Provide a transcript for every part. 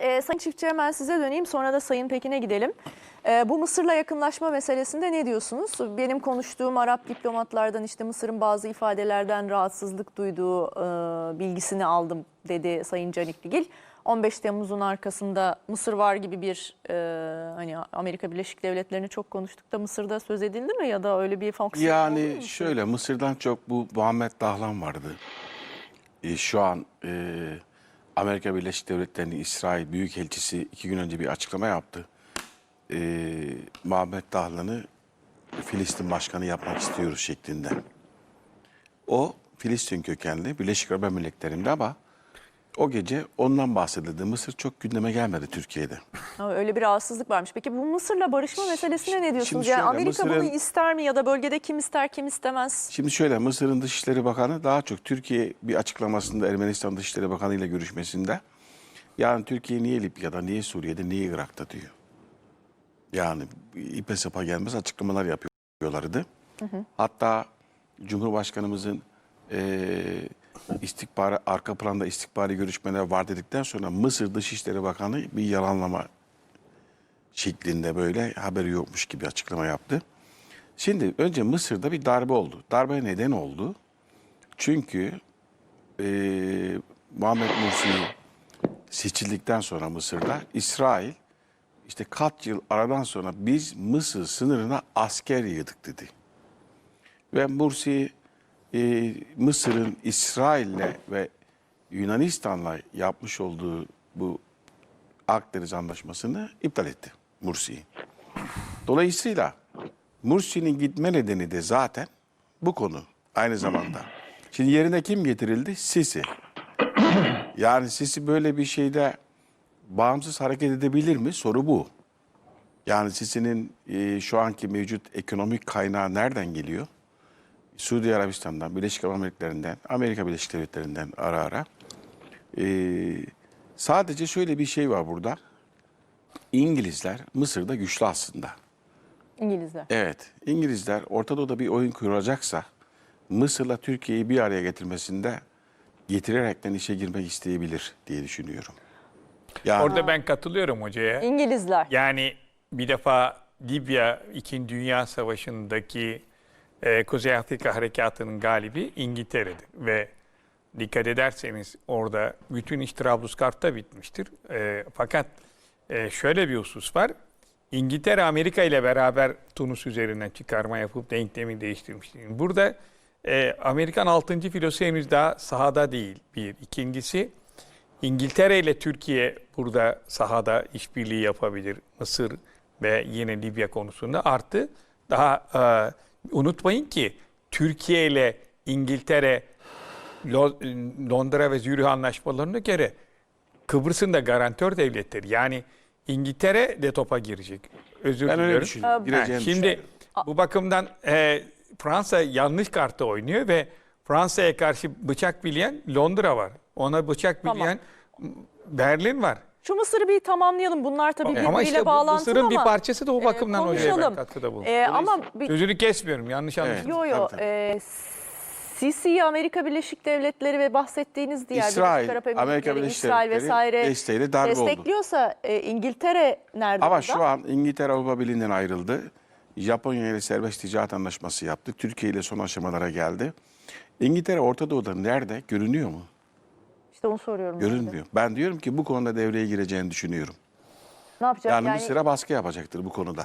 Ee, Sayın Çiftçi hemen size döneyim sonra da Sayın Pekin'e gidelim. Ee, bu Mısır'la yakınlaşma meselesinde ne diyorsunuz? Benim konuştuğum Arap diplomatlardan işte Mısır'ın bazı ifadelerden rahatsızlık duyduğu e, bilgisini aldım dedi Sayın Canikligil. 15 Temmuz'un arkasında Mısır var gibi bir e, hani Amerika Birleşik Devletleri'ni çok konuştuk da Mısır'da söz edildi mi ya da öyle bir fonksiyon Yani mu? şöyle Mısır'dan çok bu Muhammed Dahlan vardı. E, şu an e, Amerika Birleşik Devletleri'nin İsrail Büyükelçisi iki gün önce bir açıklama yaptı. E, Muhammed Dahlan'ı Filistin Başkanı yapmak istiyoruz şeklinde. O Filistin kökenli Birleşik Arap Emirlikleri'nde ama o gece ondan bahsedildi. Mısır çok gündeme gelmedi Türkiye'de. Ha, öyle bir rahatsızlık varmış. Peki bu Mısır'la barışma meselesine ne diyorsunuz? Şimdi Yani şöyle, Amerika bunu Mısır'ın- ister mi ya da bölgede kim ister kim istemez? Şimdi şöyle Mısır'ın Dışişleri Bakanı daha çok Türkiye bir açıklamasında Ermenistan Dışişleri Bakanı ile görüşmesinde yani Türkiye niye Libya'da, niye Suriye'de, niye Irak'ta diyor. Yani ipe sapa gelmez açıklamalar yapıyorlardı. Hatta Cumhurbaşkanımızın eee istihbara, arka planda istihbari görüşmeler var dedikten sonra Mısır Dışişleri Bakanı bir yalanlama şeklinde böyle haberi yokmuş gibi açıklama yaptı. Şimdi önce Mısır'da bir darbe oldu. Darbe neden oldu? Çünkü eee Muhammed Mursi seçildikten sonra Mısır'da İsrail işte kaç yıl aradan sonra biz Mısır sınırına asker yığdık dedi. Ve Mursi e, Mısır'ın İsrail'le ve Yunanistan'la yapmış olduğu bu Akdeniz Anlaşması'nı iptal etti Mursi. Dolayısıyla Mursi'nin gitme nedeni de zaten bu konu aynı zamanda. Şimdi yerine kim getirildi? Sisi. Yani Sisi böyle bir şeyde bağımsız hareket edebilir mi? Soru bu. Yani Sisi'nin e, şu anki mevcut ekonomik kaynağı nereden geliyor? Suudi Arabistan'dan, Birleşik Arap Emirlikleri'nden, Amerika Birleşik Devletleri'nden ara ara. E, sadece şöyle bir şey var burada. İngilizler Mısır'da güçlü aslında. İngilizler. Evet, İngilizler Orta Doğu'da bir oyun kuracaksa Mısır'la Türkiye'yi bir araya getirmesinde getirerekten işe girmek isteyebilir diye düşünüyorum. Yani Orada ben katılıyorum hocaya. İngilizler. Yani bir defa Libya 2. Dünya Savaşı'ndaki e, Kuzey Afrika Harekatı'nın galibi İngiltere'dir. Ve dikkat ederseniz orada bütün iş Trablusgarp'ta bitmiştir. E, fakat e, şöyle bir husus var. İngiltere Amerika ile beraber Tunus üzerinden çıkarma yapıp denklemi değiştirmiştir. Burada e, Amerikan 6. filosu henüz daha sahada değil. Bir. İkincisi İngiltere ile Türkiye burada sahada işbirliği yapabilir. Mısır ve yine Libya konusunda artı daha e, unutmayın ki Türkiye ile İngiltere Lo- Londra ve Zürih anlaşmalarına göre Kıbrıs'ın da garantör devletleri. Yani İngiltere de topa girecek. Özür ben öyle diliyorum. düşünüyorum. Ha, şimdi düşünüyorum. bu bakımdan e, Fransa yanlış kartı oynuyor ve Fransa'ya karşı bıçak bileyen Londra var. Ona bıçak Tamam. bileyen Berlin var. Şu Mısır'ı bir tamamlayalım. Bunlar tabii birbiriyle Ama işte bu bağlantılı Mısır'ın bir ama, parçası da o e, bakımdan hocaya ben konuşalım. katkıda bulundum. E, ama bir, Sözünü kesmiyorum yanlış anlaşılmasın. yo yo Tabii, tabii. e, Sisi'yi Amerika Birleşik Devletleri ve bahsettiğiniz diğer İsrail, Birleşik Arap Amerika Emirlikleri, Birleşik İsrail Devletleri vesaire desteğiyle darbe oldu. destekliyorsa e, İngiltere nerede Ama burada? şu an İngiltere Avrupa Birliği'nden ayrıldı. Japonya ile serbest ticaret anlaşması yaptı. Türkiye ile son aşamalara geldi. İngiltere Orta Doğu'da nerede? Görünüyor mu? İşte onu soruyorum. ben. Görünmüyor. Ben diyorum ki bu konuda devreye gireceğini düşünüyorum. Ne yapacak? Yani, Yani, Mısır'a baskı yapacaktır bu konuda.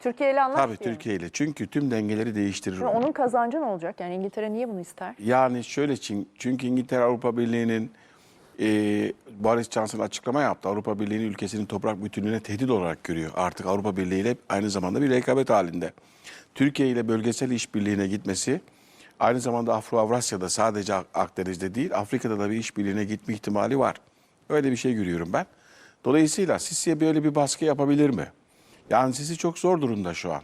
Türkiye ile anlaş Tabii? Türkiye ile. Çünkü tüm dengeleri değiştirir. Şimdi. Onun kazancı ne olacak? Yani İngiltere niye bunu ister? Yani şöyle çünkü İngiltere Avrupa Birliği'nin e, Boris Johnson açıklama yaptı. Avrupa Birliği'nin ülkesinin toprak bütünlüğüne tehdit olarak görüyor. Artık Avrupa Birliği ile aynı zamanda bir rekabet halinde. Türkiye ile bölgesel işbirliğine gitmesi aynı zamanda Afro-Avrasya'da sadece Ak- Akdeniz'de değil Afrika'da da bir işbirliğine gitme ihtimali var. Öyle bir şey görüyorum ben. Dolayısıyla Sisi'ye böyle bir baskı yapabilir mi? Yani Sisi çok zor durumda şu an.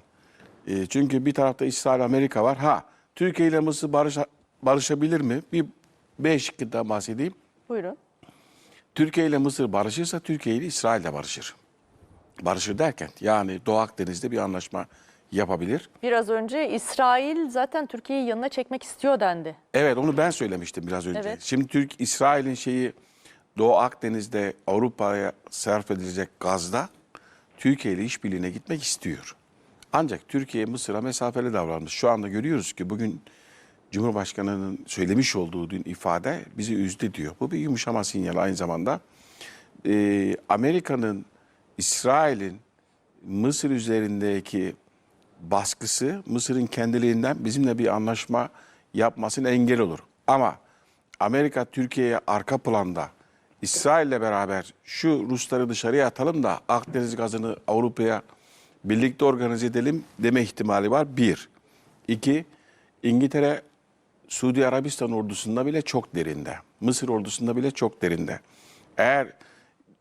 E, çünkü bir tarafta İsrail, Amerika var. Ha, Türkiye ile Mısır barış, barışabilir mi? Bir B şıkkından bahsedeyim. Buyurun. Türkiye ile Mısır barışırsa Türkiye ile İsrail de barışır. Barışır derken yani Doğu Akdeniz'de bir anlaşma yapabilir. Biraz önce İsrail zaten Türkiye'yi yanına çekmek istiyor dendi. Evet onu ben söylemiştim biraz önce. Evet. Şimdi Türk İsrail'in şeyi Doğu Akdeniz'de Avrupa'ya sarf edilecek gazda Türkiye ile işbirliğine gitmek istiyor. Ancak Türkiye Mısır'a mesafeli davranmış. Şu anda görüyoruz ki bugün Cumhurbaşkanı'nın söylemiş olduğu dün ifade bizi üzdü diyor. Bu bir yumuşama sinyali aynı zamanda. Ee, Amerika'nın, İsrail'in Mısır üzerindeki baskısı Mısır'ın kendiliğinden bizimle bir anlaşma yapmasına engel olur. Ama Amerika Türkiye'ye arka planda İsrail'le beraber şu Rusları dışarıya atalım da Akdeniz gazını Avrupa'ya birlikte organize edelim deme ihtimali var. Bir. İki, İngiltere Suudi Arabistan ordusunda bile çok derinde. Mısır ordusunda bile çok derinde. Eğer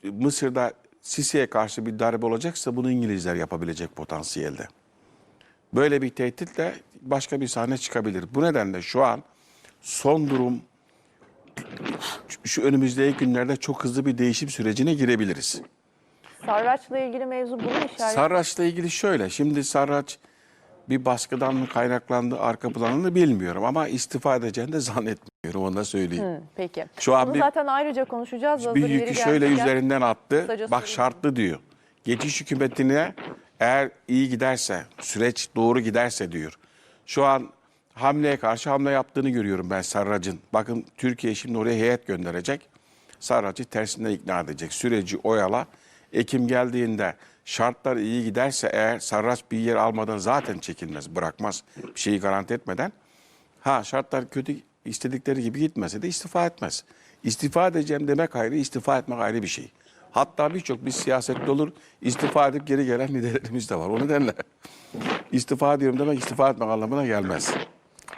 Mısır'da Sisi'ye karşı bir darbe olacaksa bunu İngilizler yapabilecek potansiyelde. Böyle bir tehditle başka bir sahne çıkabilir. Bu nedenle şu an son durum şu önümüzdeki günlerde çok hızlı bir değişim sürecine girebiliriz. Sarraç'la ilgili mevzu bunu işaret. Sarraç'la ilgili şöyle. Şimdi Sarraç bir baskıdan mı kaynaklandı arka planını bilmiyorum ama istifa edeceğini de zannetmiyorum onu da söyleyeyim. Hı, Peki. Şu an Bunu bir- zaten ayrıca konuşacağız. Bir yükü şöyle üzerinden attı. Bak şartlı diyor. Geçiş hükümetine eğer iyi giderse, süreç doğru giderse diyor. Şu an hamleye karşı hamle yaptığını görüyorum ben Sarrac'ın. Bakın Türkiye şimdi oraya heyet gönderecek. Sarrac'ı tersinden ikna edecek. Süreci oyala. Ekim geldiğinde şartlar iyi giderse eğer Sarraç bir yer almadan zaten çekilmez, bırakmaz. Bir şeyi garanti etmeden. Ha şartlar kötü istedikleri gibi gitmese de istifa etmez. İstifa edeceğim demek ayrı, istifa etmek ayrı bir şey. Hatta birçok biz siyasette olur, istifa edip geri gelen liderlerimiz de var. O nedenle istifa ediyorum demek istifa etmek anlamına gelmez.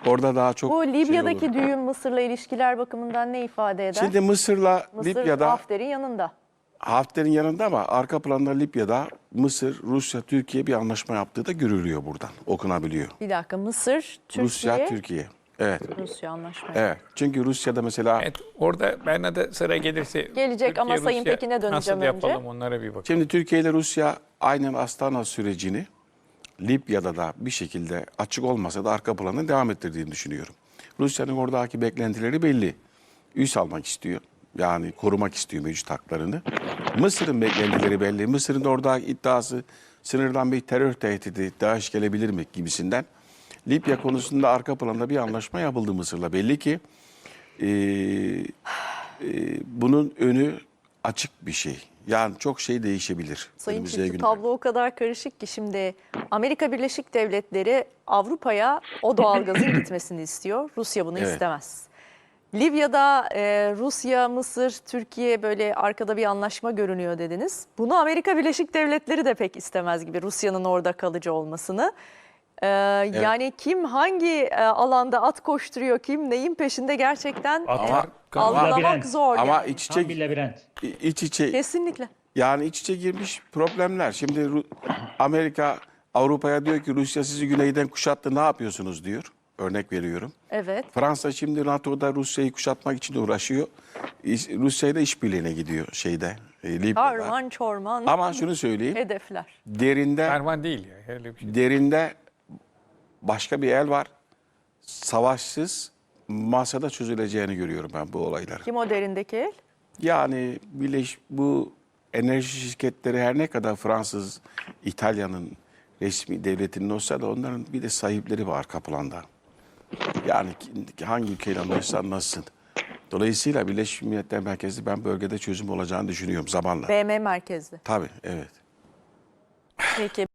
Orada daha çok Bu şey Libya'daki olur. düğün Mısır'la ilişkiler bakımından ne ifade eder? Şimdi Mısır'la Mısır Libya'da Hafter'in yanında. Hafter'in yanında ama arka planda Libya'da Mısır, Rusya, Türkiye bir anlaşma yaptığı da görülüyor buradan. Okunabiliyor. Bir dakika Mısır, Türkiye, Rusya, Türkiye. Evet. Rusya anlaşması. Evet. Çünkü Rusya'da mesela Evet, orada ben de sıra gelirse... Gelecek ama Sayın Rusya Pekin'e döneceğim Nasıl önce. yapalım onlara bir bakalım. Şimdi Türkiye ile Rusya aynen Astana sürecini Libya'da da bir şekilde açık olmasa da arka planda devam ettirdiğini düşünüyorum. Rusya'nın oradaki beklentileri belli. Üs almak istiyor. Yani korumak istiyor mevcut haklarını. Mısır'ın beklentileri belli. Mısır'ın orada iddiası sınırdan bir terör tehdidi, DAEŞ gelebilir mi gibisinden. Libya konusunda arka planda bir anlaşma yapıldı Mısır'la. Belli ki eee, eee, bunun önü açık bir şey. Yani çok şey değişebilir. Sayın Çiftçi tablo o kadar karışık ki şimdi Amerika Birleşik Devletleri Avrupa'ya o doğalgazın gitmesini istiyor. Rusya bunu Evet. istemez. Libya'da e, Rusya, Mısır, Türkiye böyle arkada bir anlaşma görünüyor dediniz. Bunu Amerika Birleşik Devletleri de pek istemez gibi Rusya'nın orada kalıcı olmasını. E, Yani kim hangi e, alanda at koşturuyor, kim neyin peşinde gerçekten e, algılamak Labirent. zor. Ama yani. iç içe iç içe Kesinlikle. yani iç içe girmiş problemler. Şimdi Ru- Amerika Avrupa'ya diyor ki Rusya sizi güneyden kuşattı ne yapıyorsunuz diyor. Örnek veriyorum. Evet. Fransa şimdi NATO'da Rusya'yı kuşatmak için uğraşıyor. İş- Rusya'yla işbirliğine gidiyor şeyde e, Libya'da. Karman çorman Ama şunu söyleyeyim. hedefler. Derinde Erman değil ya. Öyle bir şey. derinde başka bir el var. Savaşsız masada çözüleceğini görüyorum ben bu olayları. Kim o derindeki el? Yani birleş, bu enerji şirketleri her ne kadar Fransız, İtalya'nın resmi devletinin olsa da onların bir de sahipleri var arka planda. Yani hangi ülkeyle anlaşsa anlaşsın. Dolayısıyla Birleşmiş Milletler Merkezi ben bölgede çözüm olacağını düşünüyorum zamanla. BM merkezli. Tabii evet. Peki.